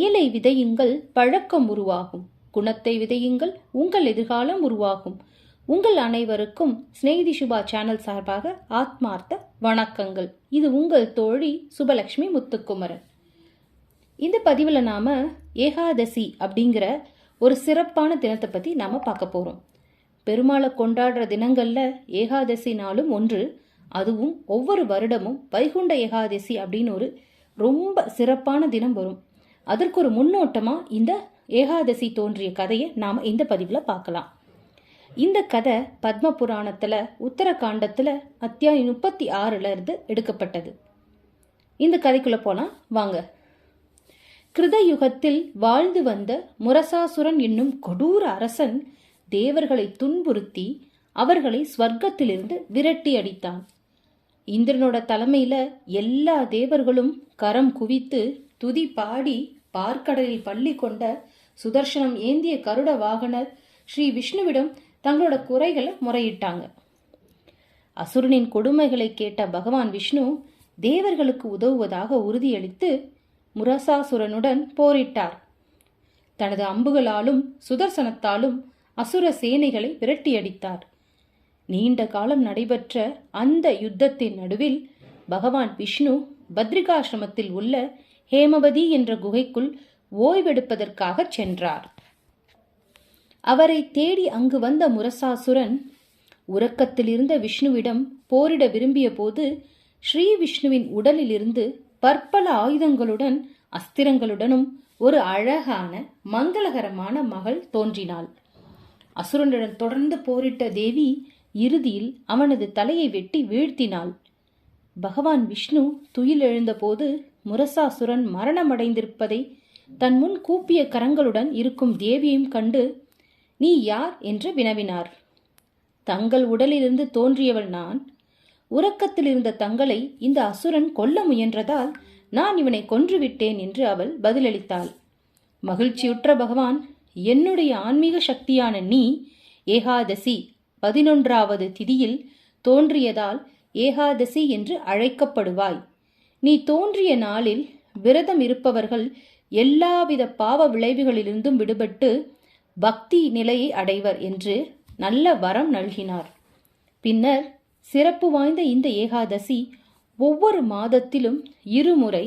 செயலை விதையுங்கள் பழக்கம் உருவாகும். குணத்தை விதையுங்கள் உங்கள் எதிர்காலம் உருவாகும். உங்கள் அனைவருக்கும் ஸ்நேகிதி சுபா சேனல் சார்பாக ஆத்மார்த்த வணக்கங்கள். இது உங்கள் தோழி சுபலக்ஷ்மி முத்துக்குமரன். இந்த பதிவில் நாம் ஏகாதசி அப்படிங்கிற ஒரு சிறப்பான தினத்தை பற்றி நாம் பார்க்க போகிறோம் பெருமாளை கொண்டாடுற தினங்களில் ஏகாதசி நாளும் ஒன்று. அதுவும் ஒவ்வொரு வருடமும் வைகுண்ட ஏகாதசி அப்படின்னு ஒரு ரொம்ப சிறப்பான தினம் வரும். அதற்கு ஒரு முன்னோட்டமாக இந்த ஏகாதசி தோன்றிய கதையை நாம் இந்த பதிவில் பார்க்கலாம். இந்த கதை பத்ம புராணத்தில் உத்தரகாண்டத்தில் அத்தியாயம் முப்பத்தி ஆறுல இருந்து எடுக்கப்பட்டது. இந்த கதைக்குள்ளே போனால் வாங்க. கிருதயுகத்தில் வாழ்ந்து வந்த முரசாசுரன் என்னும் கொடூர அரசன் தேவர்களை துன்புறுத்தி அவர்களை ஸ்வர்க்கத்திலிருந்து விரட்டி அடித்தான். இந்திரனோட தலைமையில எல்லா தேவர்களும் கரம் குவித்து துதி பாடி பார்க்கடலில் பள்ளி கொண்ட சுதர்சனம் ஏந்திய கருட வாகனர் ஸ்ரீ விஷ்ணுவிடம் தங்களோட குறைகளை முறையிட்டாங்க. அசுரனின் கொடுமைகளை கேட்ட பகவான் விஷ்ணு தேவர்களுக்கு உதவுவதாக உறுதியளித்து முரசாசுரனுடன் போரிட்டார். தனது அம்புகளாலும் சுதர்சனத்தாலும் அசுர சேனைகளை விரட்டியடித்தார். நீண்ட காலம் நடைபெற்ற அந்த யுத்தத்தின் நடுவில் பகவான் விஷ்ணு பத்ரிகாசிரமத்தில் உள்ள ஹேமவதி என்ற குகைக்குள் ஓய்வெடுப்பதற்காக சென்றார். அவரை தேடி அங்கு வந்த முரசாசுரன் உறக்கத்தில் இருந்த விஷ்ணுவிடம் போரிட விரும்பிய போது ஸ்ரீ விஷ்ணுவின் உடலிலிருந்து பற்பல ஆயுதங்களுடன் அஸ்திரங்களுடனும் ஒரு அழகான மங்களகரமான மகள் தோன்றினாள். அசுரனுடன் தொடர்ந்து போரிட்ட தேவி இறுதியில் அவனது தலையை வெட்டி வீழ்த்தினாள். பகவான் விஷ்ணு துயில் எழுந்தபோது முரசாசுரன் மரணமடைந்திருப்பதை தன் முன் கூப்பிய கரங்களுடன் இருக்கும் தேவியையும் கண்டு நீ யார்? என்று வினவினார். தங்கள் உடலிலிருந்து தோன்றியவள் நான். உறக்கத்தில் இருந்த தங்களை இந்த அசுரன் கொல்ல முயன்றதால் நான் இவனை கொன்றுவிட்டேன் என்று அவள் பதிலளித்தாள். மகிழ்ச்சியுற்ற பகவான் என்னுடைய ஆன்மீக சக்தியான நீ ஏகாதசி பதினொன்றாவது திதியில் தோன்றியதால் ஏகாதசி என்று அழைக்கப்படுவாய். நீ தோன்றிய நாளில் விரதம் இருப்பவர்கள் எல்லாவித பாவ விளைவுகளிலிருந்தும் விடுபட்டு பக்தி நிலையை அடைவர் என்று நல்ல வரம் நல்கினார். பின்னர் சிறப்பு வாய்ந்த இந்த ஏகாதசி ஒவ்வொரு மாதத்திலும் இருமுறை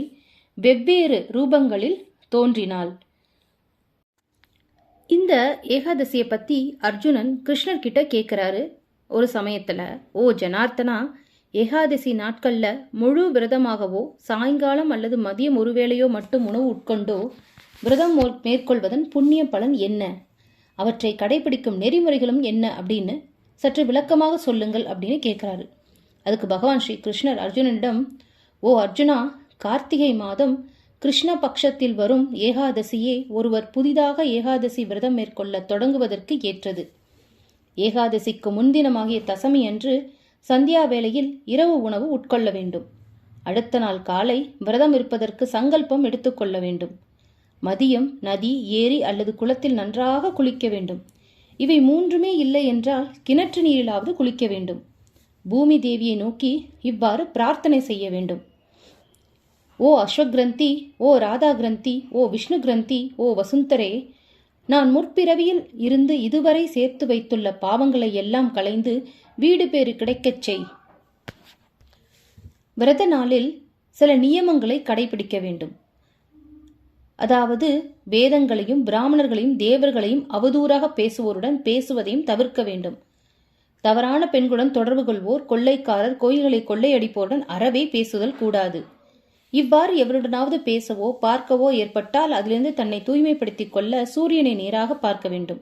வெவ்வேறு ரூபங்களில் தோன்றினாள். இந்த ஏகாதசியை பற்றி அர்ஜுனன் கிருஷ்ணர்கிட்ட கேட்குறாரு ஒரு சமயத்தில் ஓ ஜனார்த்தனா ஏகாதசி நாட்களில் முழு விரதமாகவோ சாயங்காலம் அல்லது மதியம் ஒருவேளையோ மட்டும் உணவு உட்கொண்டோ விரதம் மேற்கொள்வதன் புண்ணிய பலன் என்ன? அவற்றை கடைபிடிக்கும் நெறிமுறைகளும் என்ன அப்படின்னு சற்று விளக்கமாக சொல்லுங்கள் அப்படின்னு கேட்குறாரு. அதுக்கு பகவான் ஸ்ரீ கிருஷ்ணர் அர்ஜுனனிடம் ஓ அர்ஜுனா கார்த்திகை மாதம் கிருஷ்ண பக்ஷத்தில் வரும் ஏகாதசியே ஒருவர் புதிதாக ஏகாதசி விரதம் மேற்கொள்ள தொடங்குவதற்கு ஏற்றது. ஏகாதசிக்கு முன்தினமாகிய தசமி அன்று சந்தியா வேளையில் இரவு உணவு உட்கொள்ள வேண்டும். அடுத்த நாள் காலை விரதம் இருப்பதற்கு சங்கல்பம் எடுத்துக்கொள்ள வேண்டும். மதியம் நதி ஏரி அல்லது குளத்தில் நன்றாக குளிக்க வேண்டும். இவை மூன்றுமே இல்லை என்றால் கிணற்று நீரிலாவது குளிக்க வேண்டும். பூமி தேவியை நோக்கி இவ்வாறு பிரார்த்தனை செய்ய வேண்டும். ஓ அஸ்வக்ரந்தி ஓ ராதா கிரந்தி ஓ விஷ்ணு கிரந்தி ஓ வசுந்தரே நான் முற்பிறவியில் இருந்து இதுவரை சேர்த்து வைத்துள்ள பாவங்களை எல்லாம் களைந்து வீடு பேறு கிடைக்கச் செய். விரத நாளில் சில நியமங்களை கடைபிடிக்க வேண்டும். அதாவது வேதங்களையும் பிராமணர்களையும் தேவர்களையும் அவதூறாக பேசுவோருடன் பேசுவதையும் தவிர்க்க வேண்டும். தவறான பெண்களுடன் தொடர்பு கொள்வோர் கொள்ளைக்காரர் கோயில்களை கொள்ளையடிப்போருடன் அறவே பேசுதல் கூடாது. இவ்வாறு எவருடனாவது பேசவோ பார்க்கவோ ஏற்பட்டால் அதிலிருந்து தன்னை தூய்மைப்படுத்திக் கொள்ள சூரியனை நேராக பார்க்க வேண்டும்.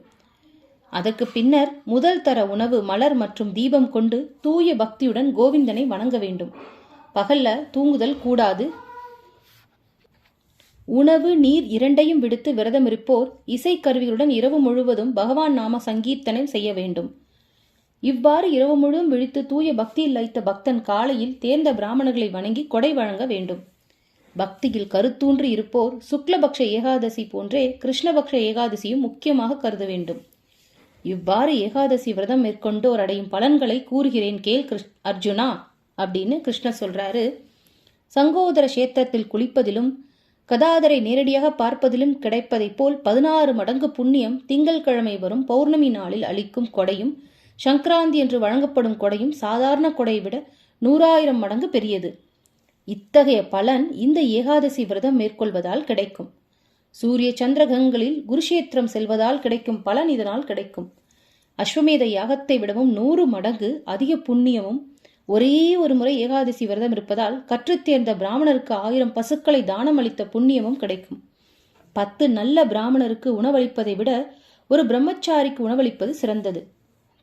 அதற்கு பின்னர் முதல் தர உணவு மலர் மற்றும் தீபம் கொண்டு தூய பக்தியுடன் கோவிந்தனை வணங்க வேண்டும். பகல்ல தூங்குதல் கூடாது. உணவு நீர் இரண்டையும் விடுத்து விரதம் இருப்போர் இசைக்கருவிகளுடன் இரவு முழுவதும் பகவான் நாம சங்கீர்த்தனை செய்ய வேண்டும். இவ்வாறு இரவு முழுவதும் விழித்து தூய பக்தியில் லைத்த பக்தன் காலையில் தேர்ந்த பிராமணர்களை வணங்கி கொடை வழங்க வேண்டும். பக்தியில் கருத்தூன்றி இருப்போர் சுக்லபக்ஷ ஏகாதசி போன்றே கிருஷ்ணபக்ஷ ஏகாதசியும் முக்கியமாக கருத வேண்டும். இவ்வாறு ஏகாதசி விரதம் மேற்கொண்டோர் அடையும் பலன்களை கூறுகிறேன் கேள் கிருஷ் அர்ஜுனா அப்படின்னு கிருஷ்ணர் சொல்றாரு. சங்கோதர கஷேத்திரத்தில் குளிப்பதிலும் கதாதரை நேரடியாக பார்ப்பதிலும் கிடைப்பதைப் போல் பதினாறு மடங்கு புண்ணியம் திங்கள்கிழமை வரும் பௌர்ணமி நாளில் அளிக்கும் கொடையும் சங்கராந்தி என்று வழங்கப்படும் கொடையும் சாதாரண கொடையை விட நூறாயிரம் மடங்கு பெரியது. இத்தகைய பலன் இந்த ஏகாதசி விரதம் மேற்கொள்வதால் கிடைக்கும். சூரிய சந்திரகங்களில் குருஷேத்திரம் செல்வதால் கிடைக்கும் பலன் இதனால் கிடைக்கும். அஸ்வமேத யாகத்தை விடவும் நூறு மடங்கு அதிக புண்ணியமும் ஒரே ஒரு முறை ஏகாதசி விரதம் இருப்பதால் கற்றுத்தேர்ந்த பிராமணருக்கு ஆயிரம் பசுக்களை தானம் அளித்த புண்ணியமும் கிடைக்கும். பத்து நல்ல பிராமணருக்கு உணவளிப்பதை விட ஒரு பிரம்மச்சாரிக்கு உணவளிப்பது சிறந்தது.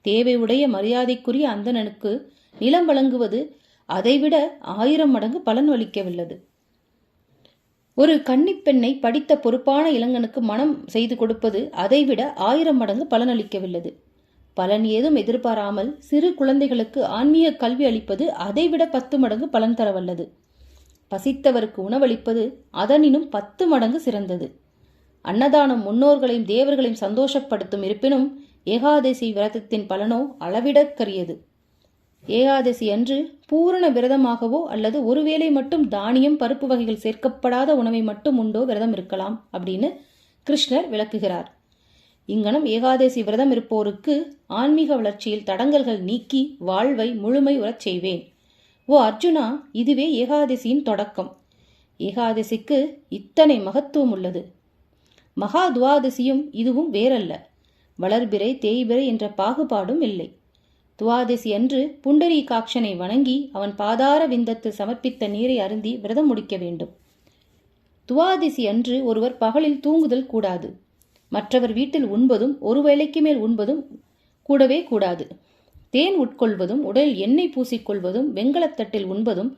தேவை உடைய மரியாதைக்குரிய அந்தணனுக்கு நிலம் வழங்குவது அதைவிட ஆயிரம் மடங்கு பலன் அளிக்கவல்லது. ஒரு கன்னிப்பெண்ணை படித்த பொறுப்பான இளைஞனுக்கு மனம் செய்து கொடுப்பது அதைவிட ஆயிரம் மடங்கு பலனளிக்கவில்லது பலன் ஏதும் எதிர்பாராமல் சிறு குழந்தைகளுக்கு ஆன்மீக கல்வி அளிப்பது அதைவிட பத்து மடங்கு பலன் தரவல்லது. பசித்தவருக்கு உணவளிப்பது அதனினும் பத்து மடங்கு சிறந்தது. அன்னதானம் முன்னோர்களையும் தேவர்களையும் சந்தோஷப்படுத்தும் இருப்பினும் ஏகாதசி விரதத்தின் பலனோ அளவிடக்கரியது. ஏகாதசி அன்று பூரண விரதமாகவோ அல்லது ஒருவேளை மட்டும் தானியம் பருப்பு வகைகள் சேர்க்கப்படாத உணவை மட்டும் உண்டோ விரதம் இருக்கலாம் அப்படின்னு கிருஷ்ணர் விளக்குகிறார். இங்கனம் ஏகாதசி விரதம் இருப்போருக்கு ஆன்மீக வளர்ச்சியில் தடங்கல்கள் நீக்கி வாழ்வை முழுமை உறச் செய்வேன். ஓ அர்ஜுனா இதுவே ஏகாதசியின் தொடக்கம். ஏகாதசிக்கு இத்தனை மகத்துவம் உள்ளது. மகா துவாதசியும் இதுவும் வேறல்ல. வளர்பிறை தேய்பிறை என்ற பாகுபாடும் இல்லை. துவாதசி அன்று புண்டரீகாட்சனை வணங்கி அவன் பாதார விந்தத்தில் சமர்ப்பித்த நீரை அருந்தி விரதம் முடிக்க வேண்டும். துவாதசி அன்று ஒருவர் பகலில் தூங்குதல் கூடாது. மற்றவர் வீட்டில் உண்பதும் ஒரு வேளைக்கு மேல் உண்பதும் கூடவே கூடாது. தேன் உட்கொள்வதும் உடலில் எண்ணெய் பூசிக்கொள்வதும் வெங்கலத்தட்டில் உண்பதும்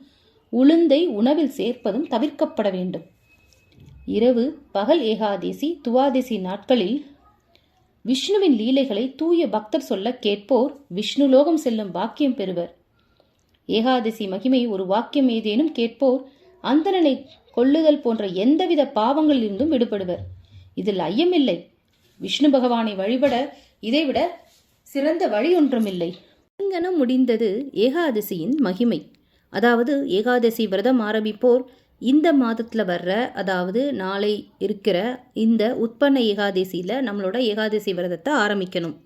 உளுந்தை உணவில் சேர்ப்பதும் தவிர்க்கப்பட வேண்டும். இரவு பகல் ஏகாதசி துவாதசி நாட்களில் விஷ்ணுவின் லீலைகளை தூய பக்தர் சொல்ல கேட்போர் விஷ்ணு லோகம் செல்லும் வாக்கியம் பெறுவர். ஏகாதசி மகிமை ஒரு வாக்கியம் ஏதேனும் கேட்போர் அந்தனனை கொள்ளுதல் போன்ற எந்தவித பாவங்களிலிருந்தும் விடுபடுவர். இதில் ஐயமில்லை. விஷ்ணு பகவானை வழிபட இதைவிட சிறந்த வழி ஒன்றுமில்லை. இங்கனம் முடிந்தது ஏகாதசியின் மகிமை. அதாவது ஏகாதசி விரதம் ஆரம்பிப்போர் இந்த மாதத்தில் வர்ற அதாவது நாளை இருக்கிற இந்த உட்பண்ண ஏகாதசியில் நம்மளோட ஏகாதசி விரதத்தை ஆரம்பிக்கணும்.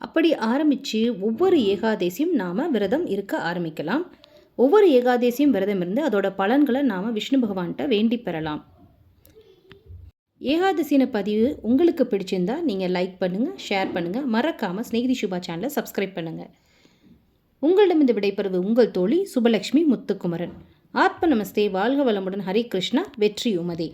அப்படி ஆரம்பித்து ஒவ்வொரு ஏகாதசியும் நாம் விரதம் இருக்க ஆரம்பிக்கலாம். ஒவ்வொரு ஏகாதசியும் விரதம் இருந்து அதோட பலன்களை நாம் விஷ்ணு பகவான்கிட்ட வேண்டி பெறலாம். ஏகாதசின பதிவு உங்களுக்கு பிடிச்சிருந்தா நீங்கள் லைக் பண்ணுங்கள் ஷேர் பண்ணுங்கள் மறக்காமல் ஸ்நேகிதி சுபா சேனலை சப்ஸ்கிரைப் பண்ணுங்கள் உங்களிடமிருந்து விடைபெறுவது உங்கள் தோழி சுபலக்ஷ்மி முத்துக்குமரன். ஆத்ம நமஸ்தே வாழ்க வளமுடன். ஹரி கிருஷ்ணா வெற்றி உமதே.